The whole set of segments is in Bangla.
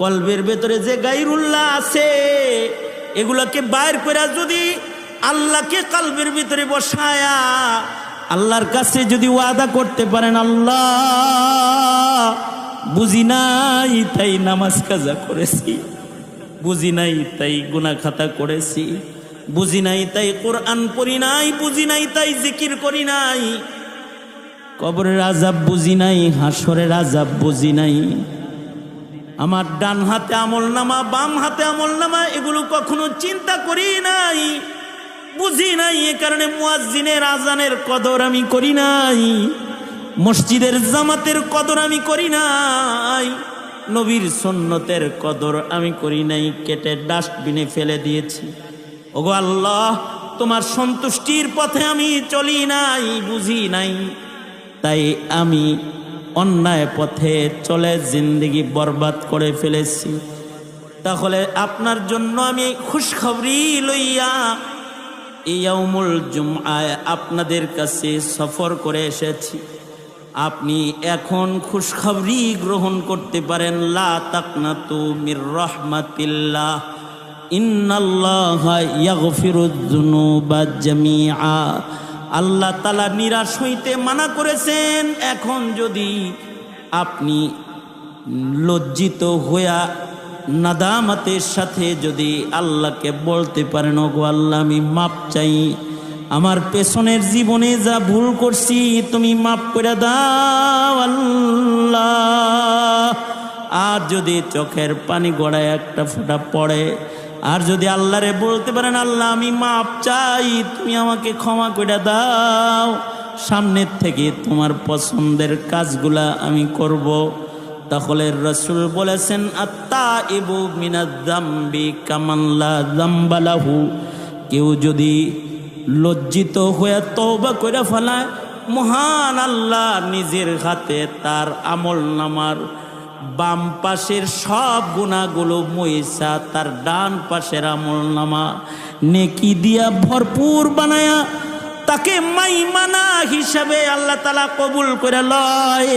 কলবের ভেতরে যে গাইরুল্লাহ আছে, এগুলাকে বাইর করে যদি আল্লাহকে কলবের ভিতরে বসায়া আল্লাহর কাছে যদি ওয়াদা করতে পারেন, আল্লাহ বুঝি নাই তাই নামাজ কাজা করেছি, বুঝি নাই তাই গুনা খাতা করেছি, বুঝি নাই তাই কোরআন পড়ি নাই, বুঝি নাই তাই জিকির করি নাই, কবরের আজাব বুঝি নাই, হাসরের আজাব বুঝি নাই। আমার ডান হাতে আমল নামা, বাম হাতে আমল নামা, এগুলো কখনো চিন্তা করি নাই। বুঝি নাই, এ কারণে মুয়াজ্জিনের আজানের কদর আমি করি নাই। মসজিদের জামাতের কদর আমি করি নাই। নবীর সন্ন্যতের কদর আমি করি নাই, কেটে ডাস্টবিনে ফেলে দিয়েছি। ওগো আল্লাহ, তোমার সন্তুষ্টির পথে আমি চলি নাই, বুঝি নাই। তাই আমি অন্যায় পথে চলে জিন্দগি বরবাদ করে ফেলেছি। তাহলে আপনার জন্য আমি খুশখবরি লইয়া ইয়ামুল জুমআয় আপনাদের কাছে সফর করে এসেছি। আপনি এখন খুশখবরি গ্রহণ করতে পারেন, লা তাকনাতু মির রহমাতিল্লাহ। ইন্নাল্লাহ ইয়াগফিরুয যুনুবা জামিআ। আল্লাহ তালা নিরাশ হইতে মানা করেছেন। এখন যদি আপনি লজ্জিত হইয়া নাদামাতের সাথে যদি আল্লাহকে বলতে পারেন, ওগো আল্লাহ, আমি মাপ চাই। আমার পেছনের জীবনে যা ভুল করছি, তুমি মাপ করে দাও আল্লাহ। আর যদি চোখের পানি গড়ায় একটা ফোঁটা পড়ে আর যদি আল্লাহরে বলতে পারেন, আল্লাহ, আমি মাপ চাই, তুমি আমাকে ক্ষমা করে দাও। সামনের থেকে তোমার পছন্দের কাজগুলা আমি করব। তাহলে রসুল বলেছেন আত্মা ইবু মিনাদ্দাম্বি কামাল্লা জাম্বালাহু কেউ যদি লজ্জিত হয়ে তওবা করে ফেলায়, মহান আল্লাহ নিজের হাতে তার আমল নামার বাম পাশের সব গুণাগুলো মহিষা তার ডান পাশের আমল নামা নেকি দিয়া ভরপুর বানায়া, তাকে মাইমানা হিসাবে আল্লাহ তালা কবুল করে লয়।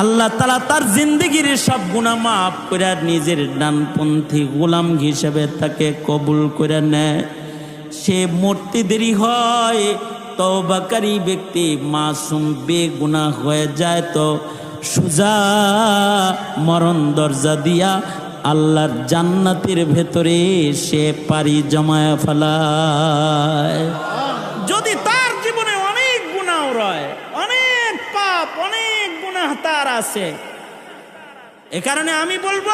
আল্লাহ তালা তার জিন্দগির সব গুণা মাফ করে নিজের ডানপন্থী গোলাম হিসাবে তাকে কবুল করে নেয়। সে মূর্তি দেরি হয় তবাকারী ব্যক্তি মাসুম বেগুনা হয়ে যায় তো সুজা মরণ দরজা দিয়া আল্লাহর জান্নাতের ভেতরে সে পারি জমায়া ফেলায়। যদি তার জীবনে অনেক গুণাও রয়, অনেক পাপ, অনেক গুণাহ তার আছে। এ কারণে আমি বলব